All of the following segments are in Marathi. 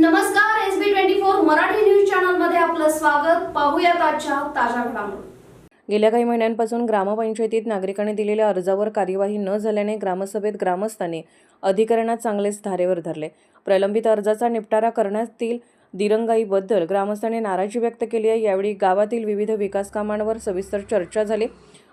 नमस्कार S B twenty four Marathi news चॅनलमध्ये आपलं स्वागत. पाहूया आजच्या ताज्या घडामोडी. गेल्या काही महिन्यांपासून ग्रामपंचायतीत नागरिकांनी दिलेल्या अर्जावर कार्यवाही न झाल्याने ग्रामसभेत ग्रामस्थांनी अधिकाऱ्यांना चांगलेच धारेवर धरले. प्रलंबित अर्जाचा निपटारा करण्यातील दिरंगाईबद्दल ग्रामस्थांनी नाराजी व्यक्त केली आहे. यावेळी गावातील विविध विकास कामांवर सविस्तर चर्चा झाली.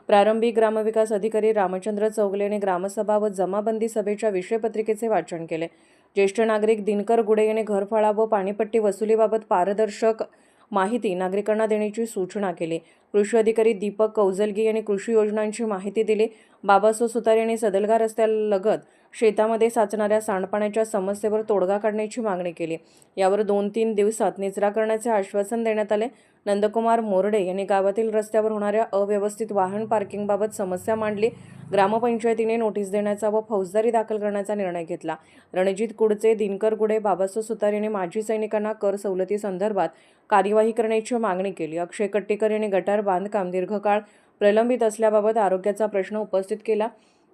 प्रारंभी ग्रामविकास अधिकारी रामचंद्र चौगले यांनी ग्रामसभा व जमाबंदी सभेच्या विषयपत्रिकेचे वाचन केले. ज्येष्ठ नागरिक दिनकर गुडे यांनी घरफाळा व पाणीपट्टी वसुलीबाबत पारदर्शक माहिती नागरिकांना देण्याची सूचना केली. कृषी अधिकारी दीपक कौजलगी यांनी कृषी योजनांची माहिती दिली. बाबासो सुतार यांनी सदलगा रस्त्यालगत शेतामध्ये साचणाऱ्या सांडपाण्याच्या समस्येवर तोडगा काढण्याची मागणी केली. यावर दोन तीन दिवसात निचरा करण्याचे आश्वासन देण्यात आले. नंदकुमार मोरडे यांनी गावातील रस्त्यावर होणाऱ्या अव्यवस्थित वाहन पार्किंगबाबत समस्या मांडली. ग्रामपंचायतीने नोटीस देण्याचा व फौजदारी दाखल करण्याचा निर्णय घेतला. रणजित कुडचे दिनकर गुडे बाबासो सुतार यांनी माजी सैनिकांना कर सवलती संदर्भात कार्यवाही करण्याची मागणी केली. अक्षय कट्टेकर यांनी गटार बांधकाम दीर्घकाळ प्रलंबित असल्याबाबत आरोग्याचा प्रश्न उपस्थित केला.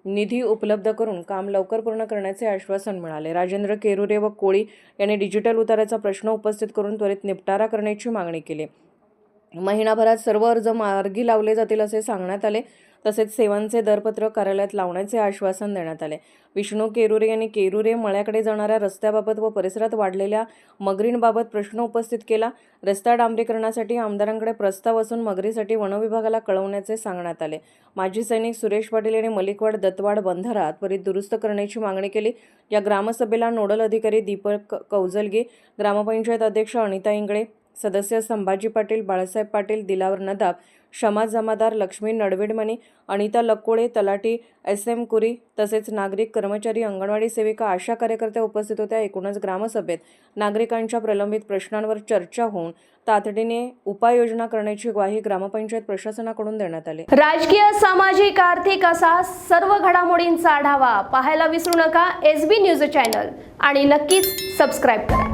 निधी उपलब्ध करून काम लवकर पूर्ण करण्याचे आश्वासन मिळाले. राजेंद्र केरुरे व कोळी यांनी डिजिटल उताराचा प्रश्न उपस्थित करून त्वरित निपटारा करण्याची मागणी केली. महिनाभरात सर्व अर्ज मार्गी लावले जातील असे सांगण्यात आले. तसेच सेवांचे दरपत्र कार्यालयात लावण्याचे आश्वासन देण्यात आले. विष्णू केरुरे यांनी केरुरे मळ्याकडे जाणाऱ्या रस्त्याबाबत व परिसरात वाढलेल्या मगरींबाबत प्रश्न उपस्थित केला. रस्ता डांबरीकरणासाठी आमदारांकडे प्रस्ताव असून मगरीसाठी वनविभागाला कळवण्याचे सांगण्यात आले. माजी सैनिक सुरेश पाटील यांनी मलिकवाड दत्तवाड बंधारा त्वरित दुरुस्त करण्याची मागणी केली. या ग्रामसभेला नोडल अधिकारी दीपक कौजलगे ग्रामपंचायत अध्यक्ष अनिता इंगळे सदस्य संभाजी पाटील बाळासाहेब पाटील दिलावर नदाब शमा जमादार लक्ष्मी नडवेडमणी अनिता लक्कोळे तलाटी एस एम कुरी तसेच नागरिक कर्मचारी अंगणवाडी सेविका आशा कार्यकर्त्या उपस्थित होत्या एकूणच ग्रामसभेत. नागरिकांच्या प्रलंबित प्रश्नांवर चर्चा होऊन तातडीने उपाययोजना करण्याची ग्वाही ग्रामपंचायत प्रशासनाकडून देण्यात आली. राजकीय सामाजिक आर्थिक असा सर्व घडामोडींचा आढावा पाहायला विसरू नका. एस बी न्यूज चॅनल आणि नक्कीच सबस्क्राईब करा.